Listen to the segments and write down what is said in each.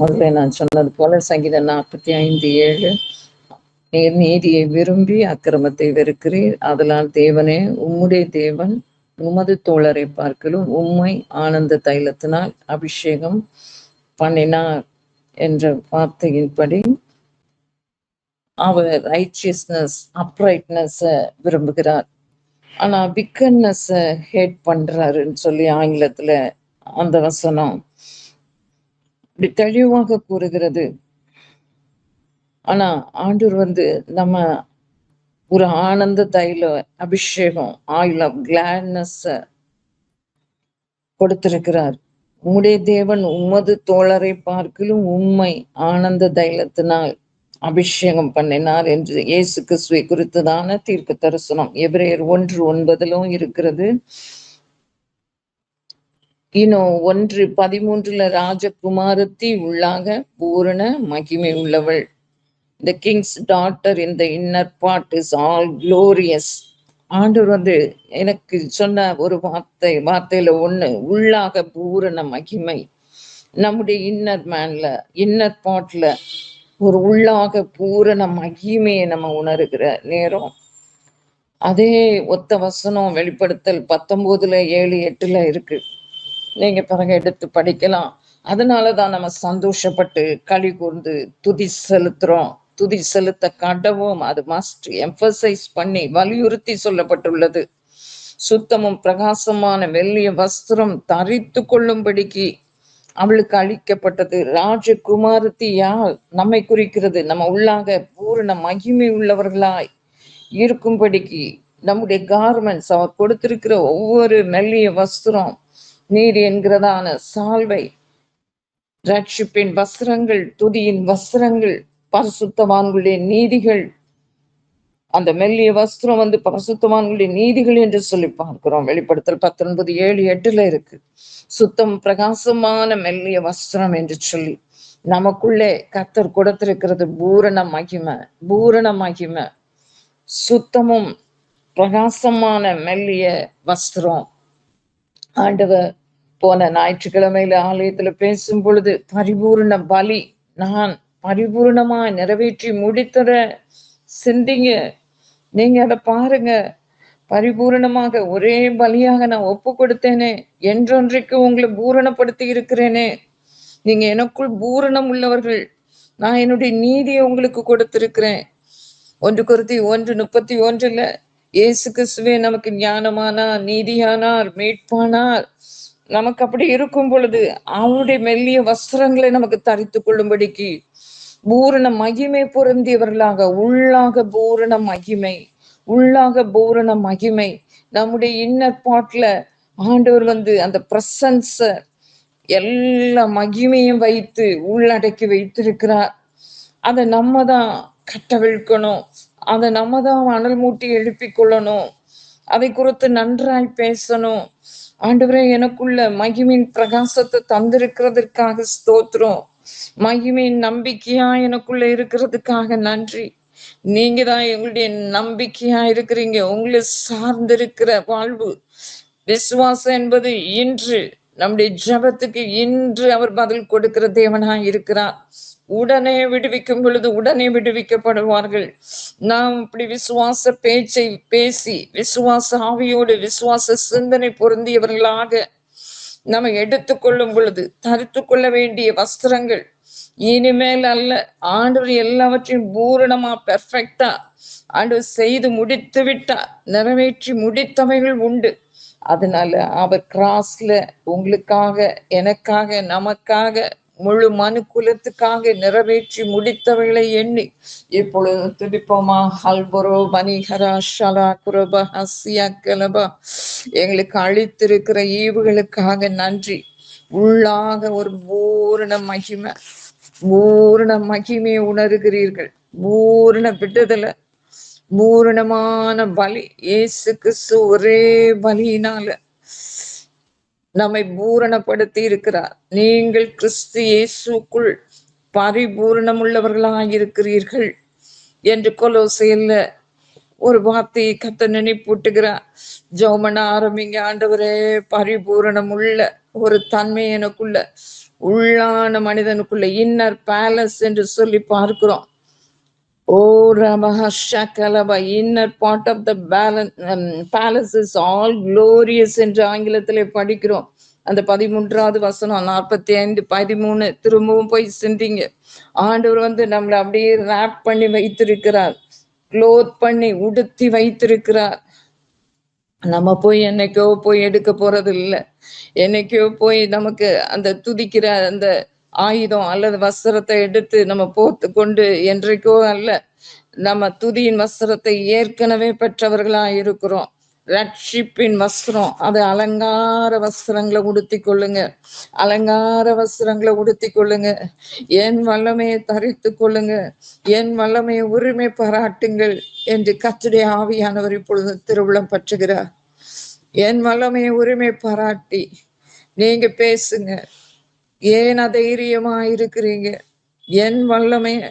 முதல்ல நான் சொன்னது போல சங்கீதம் நாற்பத்தி ஐந்து ஏழு. நீர் நீதியை விரும்பி அக்கிரமத்தை வெறுக்கிறீர். அதனால் தேவனே உம்முடைய தேவன் உமது தோழரை பார்க்கலும் உம்மை ஆனந்த தைலத்தினால் அபிஷேகம் பண்ணினார் என்ற வார்த்தையின்படி அவர் ரைச்சியஸ்னஸ் அப்ரைட்னஸ் விரும்புகிறார். ஆனா விக்கன்னஸ் ஹேட் பண்றாருன்னு சொல்லி ஆங்கிலத்துல அந்த வசனம் இப்படி தெளிவாக கூறுகிறது. ஆனா ஆண்டூர் வந்து நம்ம ஒரு ஆனந்த தைல அபிஷேகம் ஆயில் ஆஃப் கிளாட்னஸ் கொடுத்திருக்கிறார். உம்முடைய தேவன் உமது தோழரை பார்க்கலும் உண்மை ஆனந்த தைலத்தினால் அபிஷேகம் பண்ணினார் என்று இயேசு கிறிஸ்துவை குறித்ததான தீர்க்க தரிசனம் எபிரேயர் ஒன்று ஒன்பதிலும் இருக்கிறது. இன்னும் ஒன்று பதிமூன்றுல ராஜகுமாரத்தி உள்ளாக பூரண மகிமை உள்ளவள். The King's daughter in the inner part is all glorious ஆண்டவர் வந்து எனக்கு சொன்ன ஒரு வார்த்தை வார்த்தையில ஒண்ணு உள்ளாக பூரண மகிமை. நம்முடைய இன்னர் மேன்ல இன்னர் பார்ட்ல ஒரு உள்ளாக பூரண மகிமையை நம்ம உணர்கிற நேரம். அதே ஒத்த வசனம் வெளிப்படுத்தல் பத்தொன்பதுல ஏழு எட்டுல இருக்கு. நீங்க பிறகு எடுத்து படிக்கலாம். அதனாலதான் நம்ம சந்தோஷப்பட்டு களி கூர்ந்து துதி செலுத்துறோம். துதி செலுத்த கடவும் அது மஸ்ட் எம்பசைஸ் பண்ணி வலியுறுத்தி சொல்லப்பட்டுள்ளது. சுத்தமும் பிரகாசமான மெல்லிய வஸ்திரம் தரித்து கொள்ளும்படிக்கு அவளுக்கு அளிக்கப்பட்டது. ராஜகுமாரத்தி யார் நம்மை குறிக்கிறது. நம்ம உள்ளாக பூரண மகிமை உள்ளவர்களாய் இருக்கும்படிக்கு நம்முடைய கார்மெண்ட்ஸ் அவர் கொடுத்திருக்கிற ஒவ்வொரு மெல்லிய வஸ்திரம் நீர் என்கிறதான சால்வை. ரட்சிப்பின் வஸ்திரங்கள் துதியின் வஸ்திரங்கள் பரிசுத்தவான்களுடைய நீதிகள். அந்த மெல்லிய வஸ்திரம் வந்து பரிசுத்தவான்களுடைய நீதிகள் என்று சொல்லி பார்க்கிறோம். வெளிப்படுத்தல் பத்தொன்பது ஏழு எட்டுல இருக்கு. சுத்தம் பிரகாசமான மெல்லிய வஸ்திரம் என்று சொல்லி. நமக்குள்ளே கத்தர் கொடுத்திருக்கிறது பூரண மகிமை பூரண மகிமை. சுத்தமும் பிரகாசமான மெல்லிய வஸ்திரம். ஆண்டவர் போன ஞாயிற்றுக்கிழமையில ஆலயத்துல பேசும் பொழுது பரிபூர்ண பலி நான் பரிபூர்ணமா நிறைவேற்றி முடித்தத சிந்திங்க. நீங்க அதை பாருங்க. பரிபூரணமாக ஒரே பலியாக நான் ஒப்பு கொடுத்தேனே என்றொன்றைக்கு உங்களை பூரணப்படுத்தி இருக்கிறேனே. நீங்க எனக்குள் பூரணம் உள்ளவர்கள். நான் என்னுடைய நீதியை உங்களுக்கு கொடுத்திருக்கிறேன். ஒன்று குருதி ஒன்று முப்பத்தி ஒன்றுல இயேசு கிறிஸ்துவே நமக்கு ஞானமானார் நீதியானார் மீட்பானார். நமக்கு அப்படி இருக்கும் பொழுது அவருடைய மெல்லிய வஸ்திரங்களை நமக்கு தரித்து கொள்ளும்படிக்கு பூரண மகிமை பொருந்தியவர்களாக உள்ளாக பூரண மகிமை உள்ளாக பூரண மகிமை. நம்முடைய இன்னர் பாட்ல ஆண்டவர் வந்து அந்த பிரசன்ஸ எல்லா மகிமையும் வைத்து உள்ளடக்கி வைத்திருக்கிறார். அதை நம்ம தான் கட்டவிழ்க்கணும் அதை நம்ம தான் அனல் மூட்டி எழுப்பிக் கொள்ளணும். அதை குறித்து நன்றாய் பேசணும். ஆண்டவரே எனக்குள்ள மகிமின் பிரகாசத்தை தந்திருக்கிறதற்காக ஸ்தோத்திரம். மகிமையின் நம்பிக்கையா எனக்குள்ள இருக்கிறதுக்காக நன்றி. நீங்க தான் எங்களுடைய நம்பிக்கையா இருக்கிறீங்க. உங்களை சார்ந்திருக்கிற வாழ்வு. விசுவாசம் என்பது இன்று நம்முடைய ஜபத்துக்கு இன்று அவர் பதில் கொடுக்கிற தேவனா இருக்கிறார். உடனே விடுவிக்கும் பொழுது உடனே விடுவிக்கப்படுவார்கள். நாம் இப்படி விசுவாச பேச்சை பேசி விசுவாச ஆவியோடு விசுவாச சிந்தனை பொருந்தியவர்களாக நம்ம எடுத்துக்கொள்ளும் பொழுது தரித்து கொள்ள வேண்டிய வஸ்திரங்கள் இனிமேல் அல்ல ஆண்டவர் எல்லாவற்றையும் பூரணமா பெர்ஃபெக்டா ஆண்டவர் செய்து முடித்து விட்டா நிறைவேற்றி முடித்தவைகள் உண்டு. அதனால அவர் கிராஸ்ல உங்களுக்காக எனக்காக நமக்காக முழு மனு குலத்துக்காக நிறைவேற்றி முடித்தவைகளை எண்ணி இப்பொழுது துடிப்போமா ஹல்பரோ மணிஹரா ஷலா குரபா ஹசியா கலபா. எங்களுக்கு அளித்திருக்கிற ஈவுகளுக்காக நன்றி. உள்ளாக ஒரு பூரண மகிமை பூரண மகிமையை உணர்கிறீர்கள். பூரண விடுதலை பூரணமான பலி. இயேசு கிறிஸ்து ஒரே பலியினால நம்மை பூரணப்படுத்தி இருக்கிறார். நீங்கள் கிறிஸ்து இயேசுக்குள் பரிபூரணம் உள்ளவர்களாக இருக்கிறீர்கள் என்று கொலோசையில ஒரு வார்த்தையை கத்த நினைப்பூட்டுகிறார். ஜோமன ஆரம்பிங்க ஆண்டவரே பரிபூரணம் உள்ள ஒரு தன்மை எனக்குள்ள உள்ளான மனிதனுக்குள்ள இன்னர் பேலஸ் என்று சொல்லி பார்க்கிறோம். ஓ ரமஹஷகலபா இன்னர் பார்ட் ஆஃப் த பேலன் பேலஸ் ஆல் க்ளோரியஸ் என்று ஆங்கிலத்திலே படிக்கிறோம். அந்த பதிமூன்றாவது வசனம் நாற்பத்தி ஐந்து பதிமூணு திரும்பவும் போய் சிந்திங்க. ஆண்டவர் வந்து நம்மளை அப்படியே ரேப் பண்ணி வைத்திருக்கிறார். க்ளோத் பண்ணி உடுத்தி வைத்திருக்கிறார். நம்ம போய் என்னைக்கோ போய் எடுக்க போறது இல்லை என்னைக்கோ போய் நமக்கு அந்த துதிக்கிற அந்த ஆயுதம் அல்லது வஸ்திரத்தை எடுத்து நம்ம போத்து கொண்டு என்றைக்கோ அல்ல நம்ம துதியின் வஸ்திரத்தை ஏற்கனவே பெற்றவர்களா இருக்கிறோம். ரட்சிப்பின் வஸ்திரம் அது அலங்கார வஸ்திரங்களை உடுத்தி கொள்ளுங்க. அலங்கார வஸ்திரங்களை உடுத்தி கொள்ளுங்க. என் வல்லமையை தரித்து கொள்ளுங்க. என் வல்லமையை உரிமை பாராட்டுங்கள் என்று கத்துடைய ஆவியானவர் இப்பொழுது திருவிழம் பற்றுகிறார். என் வல்லமையை உரிமை பாராட்டி நீங்க பேசுங்க. ஏன் அதைரியமா இருக்கிறீங்க? என் வல்லமைய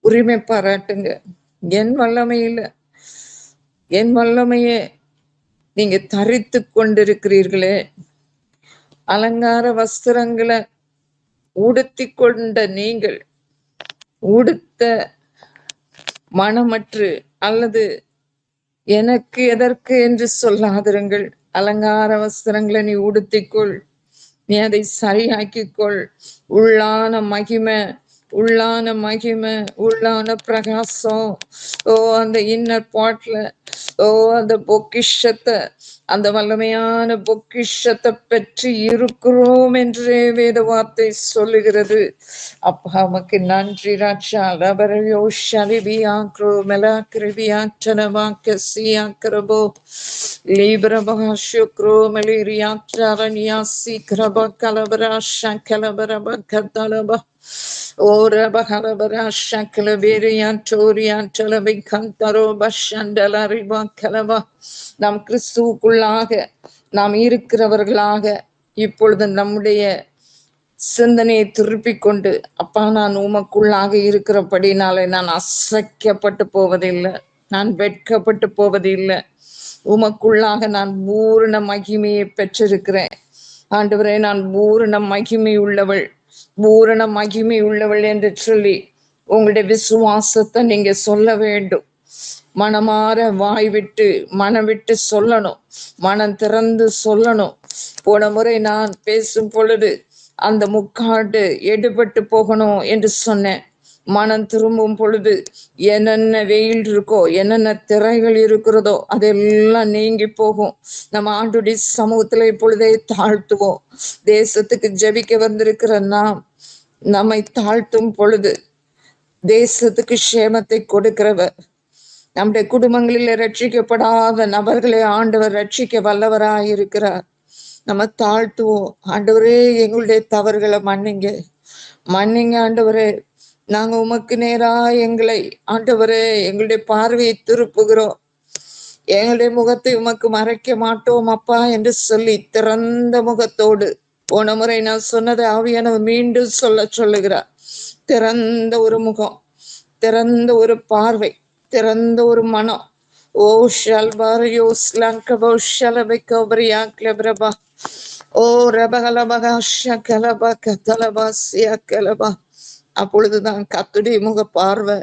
உரிமை பாராட்டுங்க. என் வல்லமையில என் வல்லமையை நீங்க தரித்து கொண்டிருக்கிறீர்களே. அலங்கார வஸ்திரங்களை உடுத்தி கொண்ட நீங்கள் உடுத்த மனமற்று அல்லது எனக்கு எதற்கு என்று சொல்லாதிருங்கள். அலங்கார வஸ்திரங்களை நீ உடுத்திக்கொள் நீ அதை சரியாக்கிக்கொள் உள்ளான மகிமை உள்ளான மகிமை உள்ளான பிரகாசம். ஓ அந்த இன்னர் பாட்ல ஓ அந்த பொக்கிஷத்தை அந்த வல்லமையான பொக்கிஷத்தை பற்றி இருக்கிறோம் என்றே வேத வார்த்தை சொல்லுகிறது. அப்பா நமக்கு நன்றி ராட்சா ரபரவியோ ஷரிபியாக்ரோ கசியா கிரபோ. லீபரபா சுக்ரோ மலேரியாற்றரணியா சீக்கிரப கலபரா ஷக்கலபரப கத்தலபா ஓரபகலபரா டோரியா வேரியாற்றோரியாற்றலவை கந்தரோ பஷண்டலரி. கலபா நாம் கிறிஸ்துவுக்குள்ளாக நாம் இருக்கிறவர்களாக இப்பொழுது நம்முடைய சிந்தனையை திருப்பி கொண்டு அப்பா நான் உமக்குள்ளாக இருக்கிறபடினாலே நான் அசைக்கப்பட்டு போவதில்லை நான் வெட்கப்பட்டு போவதில்லை. உமக்குள்ளாக நான் பூரண மகிமையை பெற்றிருக்கிறேன். ஆண்டவரே நான் பூரண மகிமை உள்ளவள் பூரண மகிமை உள்ளவள் என்று சொல்லி உங்களுடைய விசுவாசத்தை நீங்க சொல்ல வேண்டும். மனமாற வாய் விட்டு மனம் விட்டு சொல்லணும். மனம் திறந்து சொல்லணும். போன முறை நான் பேசும் பொழுது அந்த முக்காடு எடுபட்டு போகணும் என்று சொன்னேன். மனம் திரும்பும் பொழுது என்னென்ன வெயில் இருக்கோ என்னென்ன திரைகள் இருக்கிறதோ அதெல்லாம் நீங்கி போகும். நம்ம ஆண்டுடைய சமூகத்துல இப்பொழுதே தாழ்த்துவோம். தேசத்துக்கு ஜெபிக்க வந்திருக்கிற நாம் நம்மை தாழ்த்தும் பொழுது தேசத்துக்கு க்ஷேமத்தை கொடுக்கிறவர் நம்முடைய குடும்பங்களில் ரட்சிக்கப்படாத நபர்களை ஆண்டவர் ரட்சிக்க வல்லவராய் இருக்கிறார் நம்ம தாழ்த்துவோம். ஆண்டவரே எங்களுடைய தவறுகளை மன்னிங்க. மன்னிங்க ஆண்டவரே. நாங்க உமக்கு நேரா எங்களை ஆண்டவரே எங்களுடைய பார்வையை திருப்புகிறோம். எங்களுடைய முகத்தை உமக்கு மறைக்க மாட்டோம் அப்பா என்று சொல்லி திறந்த முகத்தோடு போன முறை நான் சொன்னதை ஆவியானவர் மீண்டும் சொல்ல சொல்லுகிறார். திறந்த ஒரு முகம் திறந்த ஒரு பார்வை. திறந்த ஒரு மனம். ஓ ஷல்பாரியோ ஸ்லங்கபோ ஷலபைக்கோபரியா கிளபரபா ஓ ரபகலபகா ஷகலபா கதலபா சியா கலபா அப்பொழுதுதான் கத்துடைய முக பார்வை.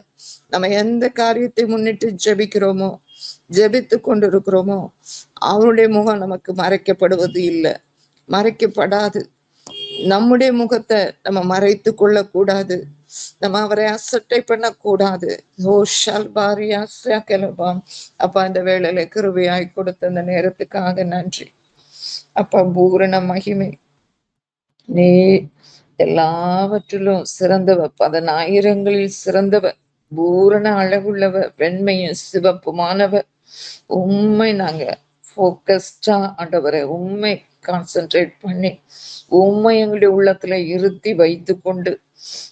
நம்ம எந்த காரியத்தை முன்னிட்டு ஜெபிக்கிறோமோ ஜெபித்து கொண்டிருக்கிறோமோ அவருடைய முகம் நமக்கு மறைக்கப்படுவது இல்லை. மறைக்கப்படாது. நம்முடைய முகத்தை நம்ம மறைத்து கொள்ள கூடாது நம்ம அவரை அசட்டை பண்ணக்கூடாது. ஓ ஷல்பாரியா கிளபாம் அப்ப அந்த வேலையில கிருபையாய் கொடுத்த அந்த நேரத்துக்காக நன்றி. அப்ப பூரண மகிமை. நீ எல்லாவற்றிலும் சிறந்தவ பதினாயிரங்களில் சிறந்தவ பூரண அழகுள்ளவ வெண்மையும் சிவப்புமானவ. உண்மை நாங்க போக்கஸ்டா ஆண்டவரை உண்மை கான்சென்ட்ரேட் பண்ணி உண்மை எங்களுடைய உள்ளத்துல இருத்தி வைத்து கொண்டு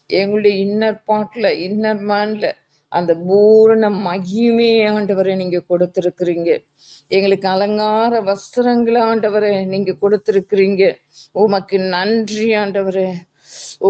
எங்களுடைய இன்னர் பாட்ல இன்னர் மேன்ல அந்த பூரண மகிமே ஆண்டவரை நீங்க கொடுத்திருக்கிறீங்க. எங்களுக்கு அலங்கார வஸ்திரங்கள் ஆண்டவரை நீங்க கொடுத்திருக்கிறீங்க. உமக்கு நன்றி ஆண்டவரே. ஓ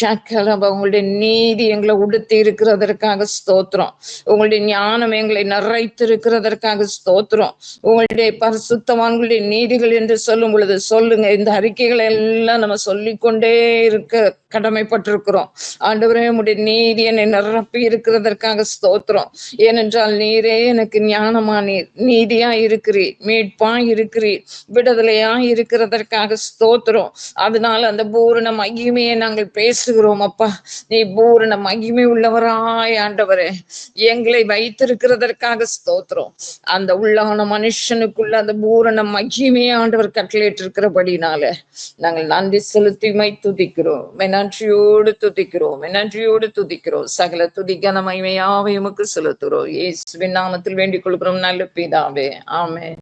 ஷக்கலப உங்களுடைய நீதி எங்களை உடுத்தி இருக்கிறதற்காக ஸ்தோத்திரம். உங்களுடைய ஞானம் எங்களை நிறைத்து இருக்கிறதற்காக ஸ்தோத்திரம். உங்களுடைய பரிசுத்தவான்களுடைய நீதிகள் என்று சொல்லும் பொழுது சொல்லுங்க இந்த அறிக்கைகளை எல்லாம் நம்ம சொல்லிக்கொண்டே இருக்க கடமைப்பட்டிருக்கிறோம். ஆண்டவரே உடைய நீதி என்னை நிரப்பி இருக்கிறதற்காக ஸ்தோத்திரம். ஏனென்றால் நீரே எனக்கு ஞானமா நீர் நீதியா இருக்கிறீர் மீட்பா இருக்கிறீர் விடுதலையா இருக்கிறதற்காக ஸ்தோத்திரம். அதனால அந்த பூரண மகிமையை நாங்கள் பேசுகிறோம் அப்பா. நீ பூரண மகிமை உள்ளவராய் ஆண்டவரே. எங்களை வைத்திருக்கிறதற்காக ஸ்தோத்திரம். அந்த உள்ளான மனுஷனுக்குள்ள அந்த பூரண மகிமையை ஆண்டவர் கட்டளையிட்டு இருக்கிறபடினால நாங்கள் நன்றி செலுத்தி மை துதிக்கிறோம். நன்றியோடு துதிக்கிறோம். நன்றியோடு துதிக்கிறோம். சகல துதி மகிமையாவை உமக்கு செலுத்துகிறோம். இயேசுவின் நாமத்தில் வேண்டிக் கொள்கிறோம். நல்ல பிதாவே. ஆமே